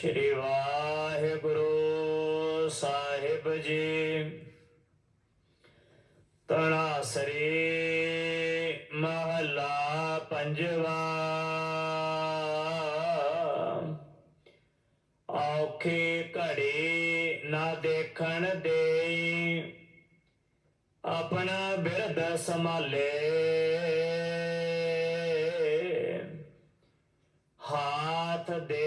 ਸ਼੍ਰੀ ਵਾਹਿਗੁਰੂ ਸਾਹਿਬ ਜੀ। ਤਨਾਸਰੀ ਮਹਲਾ ਪੰਜਵਾ। ਔਖੀ ਘੜੀ ਨਾ ਦੇਖਣ ਦੇ ਆਪਣਾ ਬਿਰਦ ਸੰਭਾਲੇ ਹਾਥ ਦੇ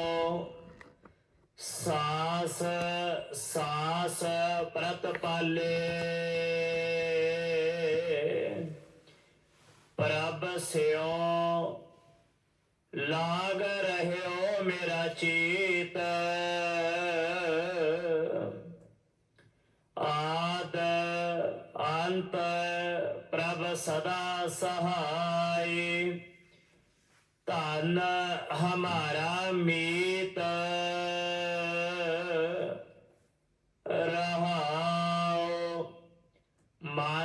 ਸਾਸ ਸਾਸ ਪ੍ਰਤ ਪਾਲੇ। ਪ੍ਰਭ ਸਿਓ, ਲਾਗ ਰਹਿਓ ਮੇਰਾ ਚੀਤ। ਆਦ ਅੰਤ ਪ੍ਰਭ ਸਦਾ ਸਹਾਈ। ਧਨ ਹਮਾਰਾ ਮੀਤ।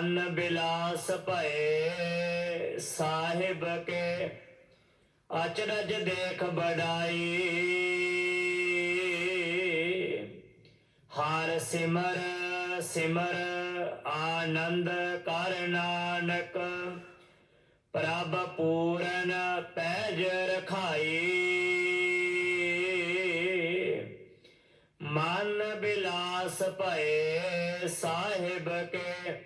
ਮਨ ਬਿਲਾਸ ਭਏ, ਸਾਹਿਬ ਕੇ ਅਚਰਜ ਦੇਖ ਬੜਾਈ। ਹਰ ਸਿਮਰ ਸਿਮਰ ਆਨੰਦ ਕਰ ਨਾਨਕ, ਪ੍ਰਭ ਪੂਰਨ ਪੈਜ ਰਖਾਈ। ਮਨ ਬਿਲਾਸ ਭਏ, ਸਾਹਿਬ ਕੇ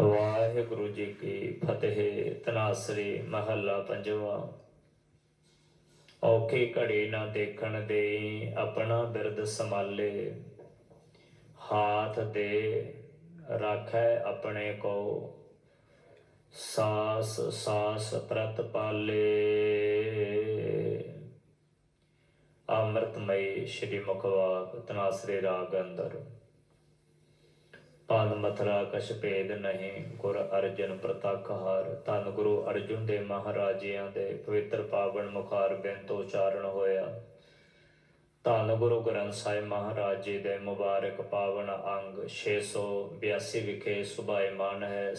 ਵਾਹਿਗੁਰੂ ਜੀ ਕੀ ਫਤਿਹ, ਤਨਾਸਰੀ ਮਹੱਲਾ ਪੰਜਵਾ। ਔਖੀ ਘੜੀ ਨਾ ਦੇਖਣ ਦੇ ਆਪਣਾ ਬਿਰਦ ਸੰਭਾਲੇ। ਹਾਥ ਦੇ ਰਾਖੈ ਆਪਣੇ ਕੋ। ਸਾਸ ਸਾਸ ਪ੍ਰਤ ਪਾਲੇ। ਅੰਮ੍ਰਿਤਮਈ ਸ਼੍ਰੀ ਮੁਖਵਾਕ ਤਨਾਸਰੇ ਰਾਗ ਅੰਦਰ। ਪਦ ਮਥਰਾ ਕਛ ਭੇਦ ਨਹੀਂ, ਗੁਰ ਅਰਜਨ ਪ੍ਰਤੱਖ ਹਾਰ। ਧੰਨ ਗੁਰੂ ਅਰਜੁਨ ਦੇ ਮਹਾਰਾਜਿਆਂ ਦੇ ਪਵਿੱਤਰ ਪਾਵਨ ਮੁਖਾਰ ਬੇਨਤ ਉਚਾਰਨ ਹੋਇਆ। ਧੰਨ ਗੁਰੂ ਗ੍ਰੰਥ ਸਾਹਿਬ ਮਹਾਰਾਜ ਜੀ ਦੇ ਮੁਬਾਰਕ ਪਾਵਨ ਅੰਗ 682 ਵਿਖੇ ਸੁਭਾਇਮਾਨ ਹੈ।